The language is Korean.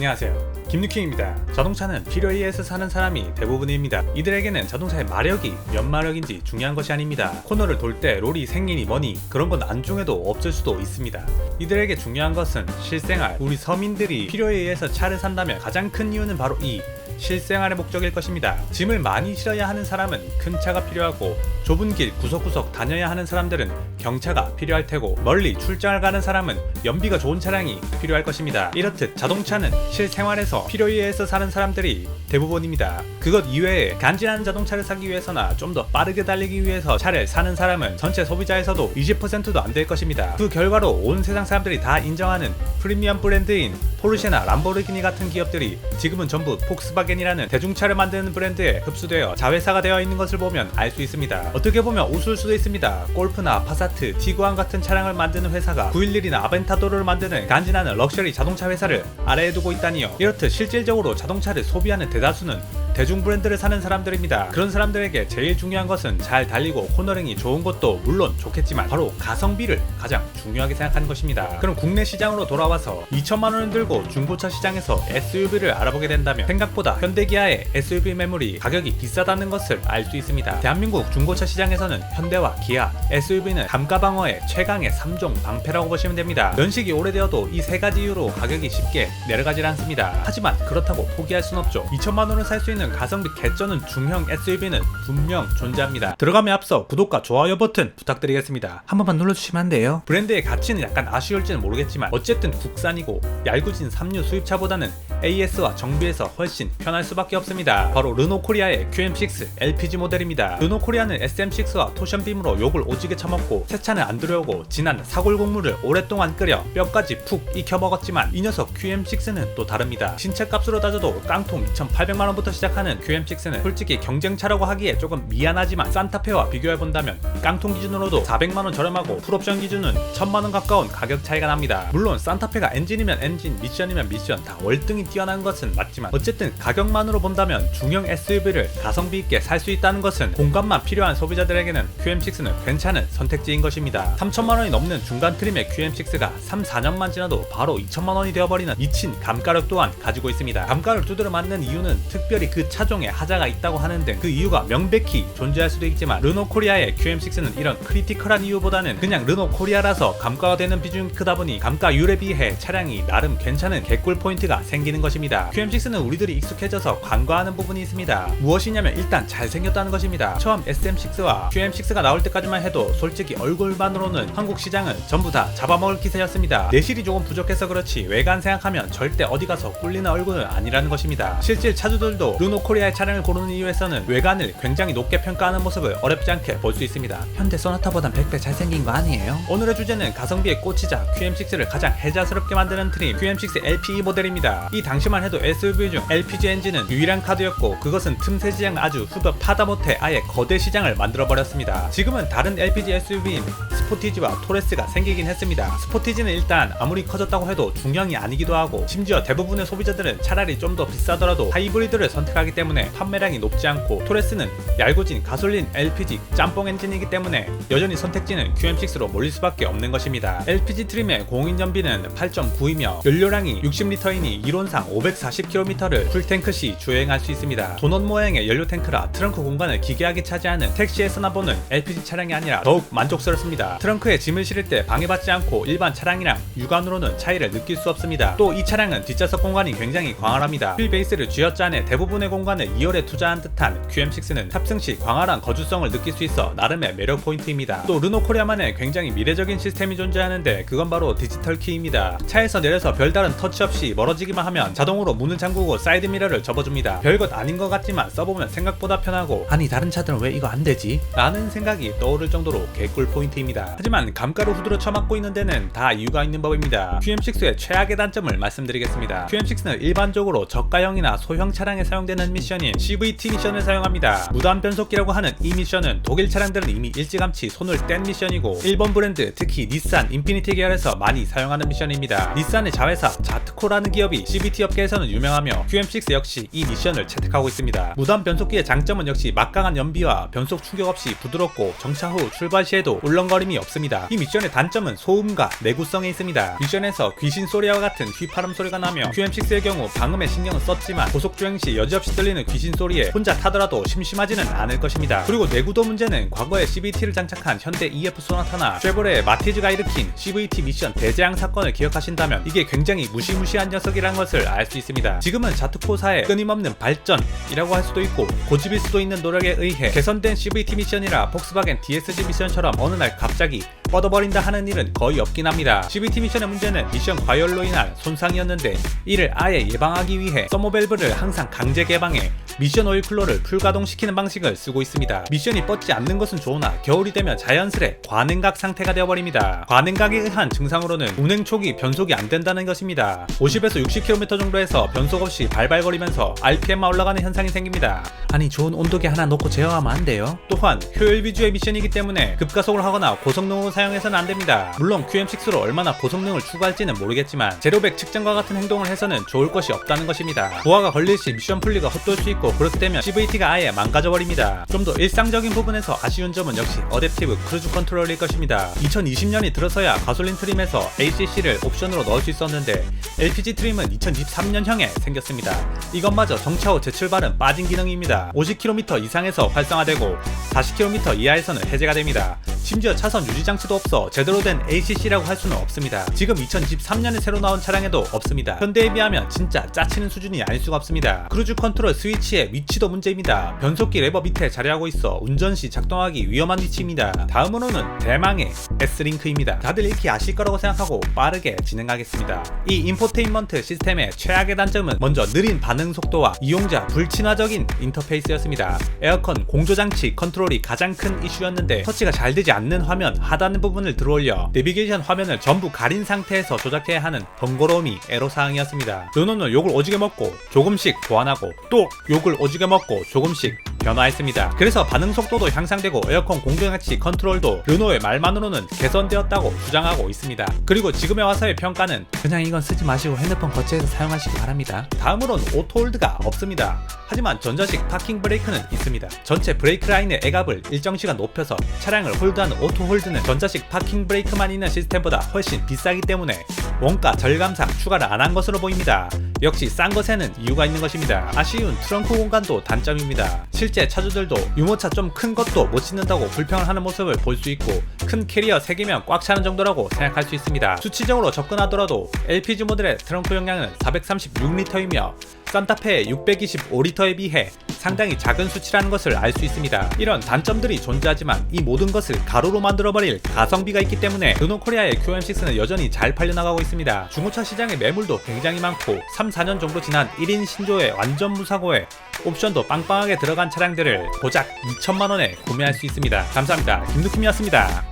안녕하세요. 김유킹입니다. 자동차는 필요에 의해서 사는 사람이 대부분입니다. 이들에게는 자동차의 마력이 몇 마력인지 중요한 것이 아닙니다. 코너를 돌 때 롤이 생기니 뭐니 그런 건 안중에도 없을 수도 있습니다. 이들에게 중요한 것은 실생활, 우리 서민들이 필요에 의해서 차를 산다면 가장 큰 이유는 바로 이 실생활의 목적일 것입니다. 짐을 많이 실어야 하는 사람은 큰 차가 필요하고 좁은 길 구석구석 다녀야 하는 사람들은 경차가 필요할 테고 멀리 출장을 가는 사람은 연비가 좋은 차량이 필요할 것입니다. 이렇듯 자동차는 실생활에서 필요에 의해서 사는 사람들이 대부분입니다. 그것 이외에 간지나는 자동차를 사기 위해서나 좀 더 빠르게 달리기 위해서 차를 사는 사람은 전체 소비자에서도 20%도 안 될 것입니다. 그 결과로 온 세상 사람들이 다 인정하는 프리미엄 브랜드인 포르쉐나 람보르기니 같은 기업들이 지금은 전부 폭스바겐이라는 대중차를 만드는 브랜드에 흡수되어 자회사가 되어 있는 것을 보면 알 수 있습니다. 어떻게 보면 우스울 수도 있습니다. 골프나 파사트, 티구안 같은 차량을 만드는 회사가 911이나 아벤타도르를 만드는 간지나는 럭셔리 자동차 회사를 아래에 두고 있다니요. 이렇듯 실질적으로 자동차를 소비하는 대 다수는 대중 브랜드를 사는 사람들입니다. 그런 사람들에게 제일 중요한 것은 잘 달리고 코너링이 좋은 것도 물론 좋겠지만 바로 가성비를 가장 중요하게 생각하는 것입니다. 그럼 국내 시장으로 돌아와서 2천만 원을 들고 중고차 시장에서 SUV를 알아보게 된다면 생각보다 현대기아의 SUV 매물이 가격이 비싸다는 것을 알 수 있습니다. 대한민국 중고차 시장에서는 현대와 기아, SUV는 감가 방어의 최강의 3종 방패라고 보시면 됩니다. 연식이 오래되어도 이 세 가지 이유로 가격이 쉽게 내려가질 않습니다. 하지만 그렇다고 포기할 순 없죠. 2천만 원을 살 수 있는 가성비 개쩌는 중형 SUV는 분명 존재합니다. 들어감에 앞서 구독과 좋아요 버튼 부탁드리겠습니다. 한 번만 눌러주시면 안 돼요? 브랜드의 가치는 약간 아쉬울지는 모르겠지만 어쨌든 국산이고 얄궂은 삼류 수입차보다는 AS와 정비에서 훨씬 편할 수밖에 없습니다. 바로 르노 코리아의 QM6 LPG 모델입니다. 르노 코리아는 SM6와 토션빔으로 욕을 오지게 처먹고 새 차는 안 들여오고 진한 사골 곡물을 오랫동안 끓여 뼈까지 푹 익혀 먹었지만 이 녀석 QM6는 또 다릅니다. 신차 값으로 따져도 깡통 2,800만 원부터 시작 하는 QM6는 솔직히 경쟁차라고 하기에 조금 미안하지만 산타페와 비교해 본다면 깡통 기준으로도 400만 원 저렴하고 풀옵션 기준은 1000만 원 가까운 가격 차이가 납니다. 물론 산타페가 엔진이면 엔진, 미션이면 미션 다 월등히 뛰어난 것은 맞지만 어쨌든 가격만으로 본다면 중형 SUV를 가성비 있게 살 수 있다는 것은 공간만 필요한 소비자들에게는 QM6는 괜찮은 선택지인 것입니다. 3천만 원이 넘는 중간 트림의 QM6가 3, 4년만 지나도 바로 2천만 원이 되어버리는 미친 감가력 또한 가지고 있습니다. 감가를 두드려 맞는 이유는 특별히 그 차종에 하자가 있다고 하는 등그 이유가 명백히 존재할 수도 있지만 르노 코리아의 QM6는 이런 크리티컬한 이유보다는 그냥 르노 코리아라서 감가가 되는 비중이 크다 보니 감가율에 비해 차량이 나름 괜찮은 개꿀 포인트가 생기는 것입니다. QM6는 우리들이 익숙해져서 간과하는 부분이 있습니다. 무엇이냐면 일단 잘생겼다는 것입니다. 처음 SM6와 QM6가 나올 때까지만 해도 솔직히 얼굴만으로는 한국 시장은 전부 다 잡아먹을 기세였습니다. 내실이 조금 부족해서 그렇지 외관 생각하면 절대 어디 가서 꿀리는 얼굴은 아니라는 것입니다. 실질 차주들도 르노 코리아의 차량을 고르는 이유에서는 외관을 굉장히 높게 평가하는 모습을 어렵지 않게 볼 수 있습니다. 현대 소나타보단 100배 잘생긴 거 아니에요? 오늘의 주제는 가성비의 꽃이자 QM6를 가장 해자스럽게 만드는 트림 QM6 LPE 모델입니다. 이 당시만 해도 SUV 중 LPG 엔진은 유일한 카드였고 그것은 틈새 시장 아주 후벼 파다 못해 아예 거대 시장을 만들어 버렸습니다. 지금은 다른 LPG SUV인 스포티지와 토레스가 생기긴 했습니다. 스포티지는 일단 아무리 커졌다고 해도 중형이 아니기도 하고 심지어 대부분의 소비자들은 차라리 좀 더 비싸더라도 하이브리드를 선택 하기 때문에 판매량이 높지 않고 토레스는 얄궂은 가솔린 LPG 짬뽕 엔진이기 때문에 여전히 선택지는 QM6로 몰릴 수밖에 없는 것입니다. LPG 트림의 공인 연비는 8.9이며 연료량이 60리터이니 이론상 540km를 풀탱크 시 주행할 수 있습니다. 도넛 모양의 연료 탱크라 트렁크 공간을 기괴하게 차지하는 택시에서나 보는 LPG 차량이 아니라 더욱 만족스럽습니다. 트렁크에 짐을 실을 때 방해받지 않고 일반 차량이랑 육안으로는 차이를 느낄 수 없습니다. 또 이 차량은 뒷좌석 공간이 굉장히 광활합니다. 휠 베이스를 쥐어짜내 대부분의 공간을 2열에 투자한 듯한 QM6는 탑승 시 광활한 거주성을 느낄 수 있어 나름의 매력 포인트입니다. 또 르노 코리아만의 굉장히 미래적인 시스템이 존재하는데 그건 바로 디지털 키입니다. 차에서 내려서 별다른 터치 없이 멀어지기만 하면 자동으로 문을 잠그고 사이드 미러를 접어줍니다. 별것 아닌 것 같지만 써보면 생각보다 편하고 아니 다른 차들은 왜 이거 안 되지? 라는 생각이 떠오를 정도로 개꿀 포인트입니다. 하지만 감가를 후드로 쳐맞고 있는 데는 다 이유가 있는 법입니다. QM6의 최악의 단점을 말씀드리겠습니다. QM6는 일반적으로 저가형이나 소형 차량에 사용되는 하는 미션인 CVT 미션을 사용합니다. 무단 변속기라고 하는 이 미션은 독일 차량들은 이미 일찌감치 손을 뗀 미션이고 일본 브랜드 특히 닛산 인피니티 계열에서 많이 사용하는 미션입니다. 닛산의 자회사 자트코라는 기업이 CVT 업계에서는 유명하며 QM6 역시 이 미션을 채택하고 있습니다. 무단 변속기의 장점은 역시 막강한 연비와 변속 충격 없이 부드럽고 정차 후 출발 시에도 울렁거림이 없습니다. 이 미션의 단점은 소음과 내구성에 있습니다. 미션에서 귀신 소리와 같은 휘파람 소리가 나며 QM6의 경우 방음에 신경을 썼지만 고속 주행 시 여지없이 들리는 귀신 소리에 혼자 타더라도 심심하지는 않을 것입니다. 그리고 내구도 문제는 과거에 CVT를 장착한 현대 EF 소나타나 쉐보레 마티즈가 일으킨 CVT 미션 대재앙 사건을 기억하신다면 이게 굉장히 무시무시한 녀석이라는 것을 알 수 있습니다. 지금은 자투코사의 끊임없는 발전이라고 할 수도 있고 고집일 수도 있는 노력에 의해 개선된 CVT 미션이라 폭스바겐 DSG 미션처럼 어느 날 갑자기 뻗어버린다 하는 일은 거의 없긴 합니다. CVT 미션의 문제는 미션 과열로 인한 손상이었는데 이를 아예 예방하기 위해 서머밸브를 항상 강제 개방해 미션 오일 쿨러를 풀가동시키는 방식을 쓰고 있습니다. 미션이 뻗지 않는 것은 좋으나 겨울이 되면 자연스레 과냉각 상태가 되어버립니다. 과냉각에 의한 증상으로는 운행 초기 변속이 안 된다는 것입니다. 50에서 60km 정도에서 변속 없이 발발거리면서 RPM만 올라가는 현상이 생깁니다. 아니 좋은 온도계 하나 놓고 제어하면 안 돼요? 또한 효율 위주의 미션이기 때문에 급가속을 하거나 고성능을 사용해서는 안 됩니다. 물론 QM6로 얼마나 고성능을 추구할지는 모르겠지만 제로백 측정과 같은 행동을 해서는 좋을 것이 없다는 것입니다. 부하가 걸릴 시 미션 풀리가 헛돌 수 있고 그렇게 되면 CVT가 아예 망가져 버립니다. 좀 더 일상적인 부분에서 아쉬운 점은 역시 어댑티브 크루즈 컨트롤일 것입니다. 2020년이 들어서야 가솔린 트림에서 ACC를 옵션으로 넣을 수 있었는데 LPG 트림은 2013년형에 생겼습니다. 이것마저 정차 후 재출발은 빠진 기능입니다. 50km 이상에서 활성화되고 40km 이하에서는 해제가 됩니다. 심지어 차선 유지 장치도 없어 제대로 된 ACC라고 할 수는 없습니다. 지금 2023년에 새로 나온 차량에도 없습니다. 현대에 비하면 진짜 짜치는 수준이 아닐 수가 없습니다. 크루즈 컨트롤 스위치의 위치도 문제입니다. 변속기 레버 밑에 자리하고 있어 운전 시 작동하기 위험한 위치입니다. 다음으로는 대망의 S링크입니다. 다들 익히 아실 거라고 생각하고 빠르게 진행하겠습니다. 이 인포테인먼트 시스템의 최악의 단점은 먼저 느린 반응 속도와 이용자 불친화적인 인터페이스였습니다. 에어컨 공조장치 컨트롤이 가장 큰 이슈였는데 터치가 잘 되지 않는 화면 하단 부분을 들어올려 내비게이션 화면을 전부 가린 상태에서 조작해야 하는 번거로움이 애로사항이었습니다. 르노는 욕을 오지게 먹고 조금씩 보완하고 또 욕을 오지게 먹고 조금씩 변화했습니다. 그래서 반응 속도도 향상되고 에어컨 공조장치 컨트롤도 르노의 말만으로는 개선되었다고 주장하고 있습니다. 그리고 지금에 와서의 평가는 그냥 이건 쓰지 마시고 핸드폰 거치해서 사용하시기 바랍니다. 다음으론 오토홀드가 없습니다. 하지만 전자식 파킹 브레이크는 있습니다. 전체 브레이크 라인의 애갑을 일정 시간 높여서 차량을 홀드하는 오토홀드는 전자식 파킹 브레이크만 있는 시스템보다 훨씬 비싸기 때문에 원가 절감상 추가를 안 한 것으로 보입니다. 역시 싼 것에는 이유가 있는 것입니다. 아쉬운 트렁크 공간도 단점입니다. 실제 차주들도 유모차 좀 큰 것도 못 싣는다고 불평을 하는 모습을 볼 수 있고 큰 캐리어 3개면 꽉 차는 정도라고 생각할 수 있습니다. 수치적으로 접근하더라도 LPG 모델의 트렁크 용량은 436리터이며 산타페의 625리터에 비해 상당히 작은 수치라는 것을 알 수 있습니다. 이런 단점들이 존재하지만 이 모든 것을 가로로 만들어버릴 가성비가 있기 때문에 르노코리아의 QM6는 여전히 잘 팔려나가고 있습니다. 중고차 시장의 매물도 굉장히 많고 3, 4년 정도 지난 1인 신조의 완전 무사고에 옵션도 빵빵하게 들어간 차량들을 고작 2천만원에 구매할 수 있습니다. 감사합니다. 김두킴이었습니다.